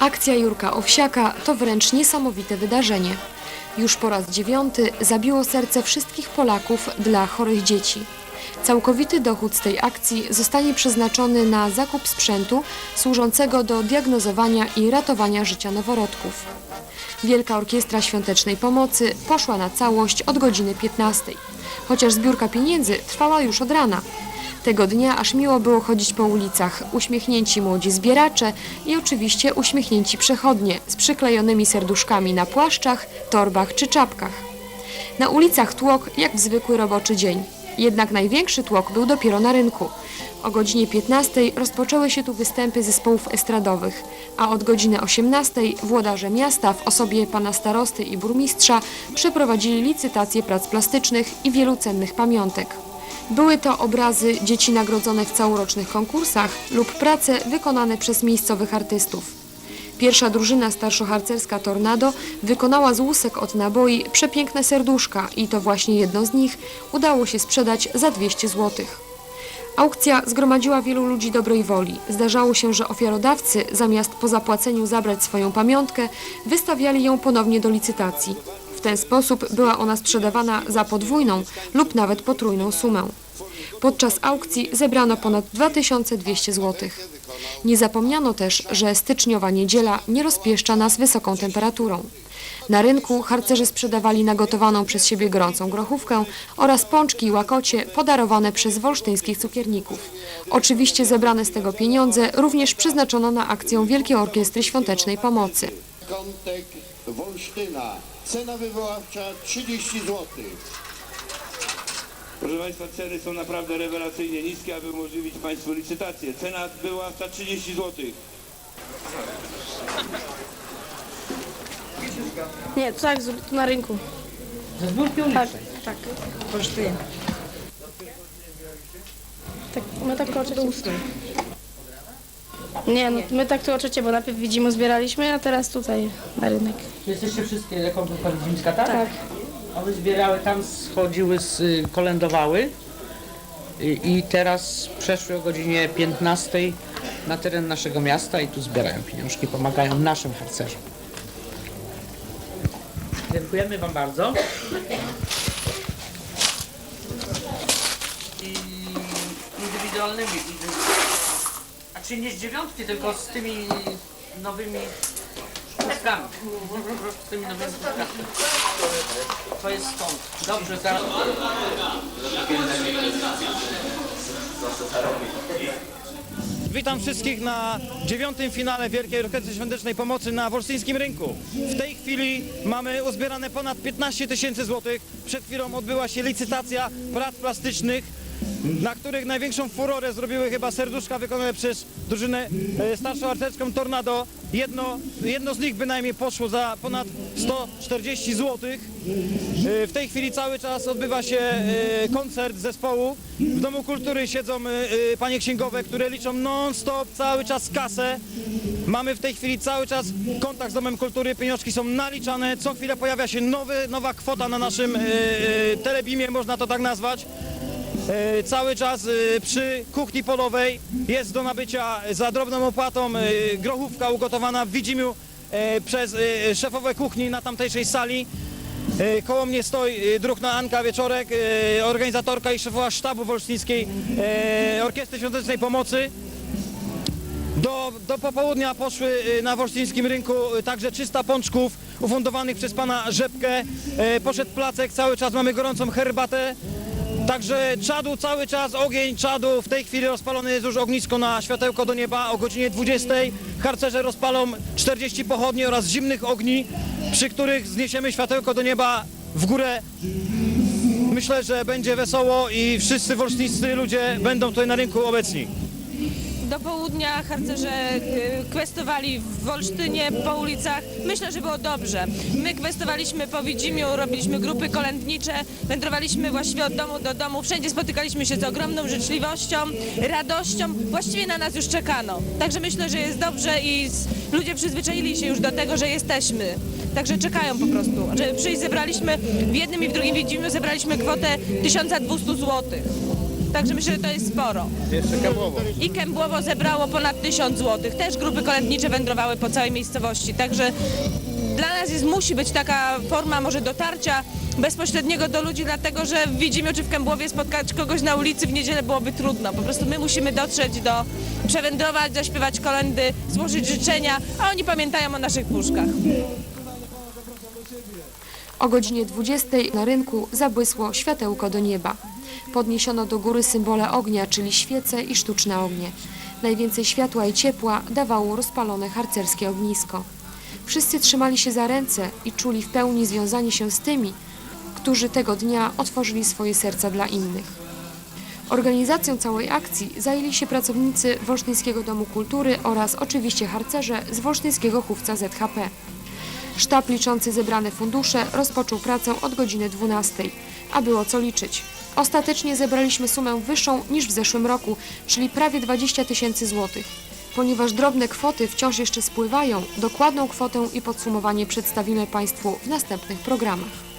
Akcja Jurka Owsiaka to wręcz niesamowite wydarzenie. Już po raz dziewiąty zabiło serce wszystkich Polaków dla chorych dzieci. Całkowity dochód z tej akcji zostanie przeznaczony na zakup sprzętu służącego do diagnozowania i ratowania życia noworodków. Wielka Orkiestra Świątecznej Pomocy poszła na całość od godziny 15, chociaż zbiórka pieniędzy trwała już od rana. Tego dnia aż miło było chodzić po ulicach, uśmiechnięci młodzi zbieracze i oczywiście uśmiechnięci przechodnie z przyklejonymi serduszkami na płaszczach, torbach czy czapkach. Na ulicach tłok jak w zwykły roboczy dzień. Jednak największy tłok był dopiero na rynku. O godzinie 15 rozpoczęły się tu występy zespołów estradowych, a od godziny 18 włodarze miasta w osobie pana starosty i burmistrza przeprowadzili licytację prac plastycznych i wielu cennych pamiątek. Były to obrazy dzieci nagrodzone w całorocznych konkursach lub prace wykonane przez miejscowych artystów. Pierwsza drużyna starszoharcerska Tornado wykonała z łusek od naboi przepiękne serduszka i to właśnie jedno z nich udało się sprzedać za 200 zł. Aukcja zgromadziła wielu ludzi dobrej woli. Zdarzało się, że ofiarodawcy zamiast po zapłaceniu zabrać swoją pamiątkę, wystawiali ją ponownie do licytacji. W ten sposób była ona sprzedawana za podwójną lub nawet potrójną sumę. Podczas aukcji zebrano ponad 2200 zł. Nie zapomniano też, że styczniowa niedziela nie rozpieszcza nas wysoką temperaturą. Na rynku harcerze sprzedawali nagotowaną przez siebie gorącą grochówkę oraz pączki i łakocie podarowane przez wolsztyńskich cukierników. Oczywiście zebrane z tego pieniądze również przeznaczono na akcję Wielkiej Orkiestry Świątecznej Pomocy. Kątek Wolsztyna. Cena wywoławcza 30 zł. Proszę Państwa, ceny są naprawdę rewelacyjnie niskie, aby umożliwić Państwu licytację. Cena wywoławcza 30 zł. Nie, tak, zrób to na rynku. Ze zbiórki Tak, tak. Kosztuje. tak my tak trzeciej. Nie, no my tak tu o trzeciej, bo najpierw widzimy zbieraliśmy, a teraz tutaj na rynek. Jesteście wszystkie grupa Widzimska, tak? Tak. One zbierały tam, schodziły, z, y, kolędowały I, i teraz przeszły o godzinie 15 na teren naszego miasta i tu zbierają pieniążki, pomagają naszym harcerzom. Dziękujemy Wam bardzo. I indywidualnymi, a czy nie z dziewiątki, tylko z tymi nowymi. Z tymi nowymi puszkami. To jest stąd. Dobrze, zaraz. Witam wszystkich na dziewiątym finale Wielkiej Orkiestry Świątecznej Pomocy na Wolsztyńskim Rynku. W tej chwili mamy uzbierane ponad 15 tysięcy złotych. Przed chwilą odbyła się licytacja prac plastycznych, na których największą furorę zrobiły chyba serduszka wykonane przez drużynę e, starszą arcerską Tornado. Jedno, jedno z nich bynajmniej poszło za ponad 140 złotych. E, W tej chwili cały czas odbywa się e, koncert zespołu. W Domu Kultury siedzą panie księgowe, które liczą non-stop cały czas kasę. Mamy w tej chwili cały czas kontakt z Domem Kultury, pieniążki są naliczane. Co chwilę pojawia się nowy, nowa kwota na naszym telebimie, można to tak nazwać. E, Cały czas e, przy kuchni polowej jest do nabycia za drobną opłatą e, grochówka ugotowana w Widzimiu e, przez e, szefowe kuchni na tamtejszej sali. E, Koło mnie stoi e, druhna Anka Wieczorek, e, organizatorka i szefowa sztabu wolsztyńskiej e, Orkiestry Świątecznej Pomocy. Do, do popołudnia poszły na wolsztyńskim rynku także 300 pączków ufundowanych przez pana Rzepkę. E, Poszedł placek, cały czas mamy gorącą herbatę. Także czadu cały czas, ogień czadu. W tej chwili rozpalone jest już ognisko na światełko do nieba o godzinie 20. Harcerze rozpalą 40 pochodni oraz zimnych ogni, przy których zniesiemy światełko do nieba w górę. Myślę, że będzie wesoło i wszyscy wolsztyńscy ludzie będą tutaj na rynku obecni. Do południa harcerze y, kwestowali w Wolsztynie, po ulicach. Myślę, że było dobrze. My kwestowaliśmy po Widzimiu, robiliśmy grupy kolędnicze, wędrowaliśmy właściwie od domu do domu. Wszędzie spotykaliśmy się z ogromną życzliwością, radością. Właściwie na nas już czekano. Także myślę, że jest dobrze i ludzie przyzwyczaili się już do tego, że jesteśmy. Także czekają po prostu. Żeby przyjść zebraliśmy w jednym i w drugim Widzimiu zebraliśmy kwotę 1200 złotych. Także myślę, że to jest sporo. Jeszcze Kębłowo. I Kębłowo zebrało ponad 1000 zł. Też grupy kolędnicze wędrowały po całej miejscowości, także dla nas jest, musi być taka forma może dotarcia bezpośredniego do ludzi, dlatego że widzimy, czy w Kębłowie spotkać kogoś na ulicy w niedzielę byłoby trudno. Po prostu my musimy dotrzeć do, przewędrować, zaśpiewać kolendy, złożyć życzenia, a oni pamiętają o naszych puszkach. O godzinie 20 na rynku zabłysło światełko do nieba. Podniesiono do góry symbole ognia, czyli świece i sztuczne ognie. Najwięcej światła i ciepła dawało rozpalone harcerskie ognisko. Wszyscy trzymali się za ręce i czuli w pełni związanie się z tymi, którzy tego dnia otworzyli swoje serca dla innych. Organizacją całej akcji zajęli się pracownicy Wolsztyńskiego Domu Kultury oraz oczywiście harcerze z Wolsztyńskiego Chówca ZHP. Sztab liczący zebrane fundusze rozpoczął pracę od godziny 12, a było co liczyć. Ostatecznie zebraliśmy sumę wyższą niż w zeszłym roku, czyli prawie 20 tysięcy złotych. Ponieważ drobne kwoty wciąż jeszcze spływają, dokładną kwotę i podsumowanie przedstawimy Państwu w następnych programach.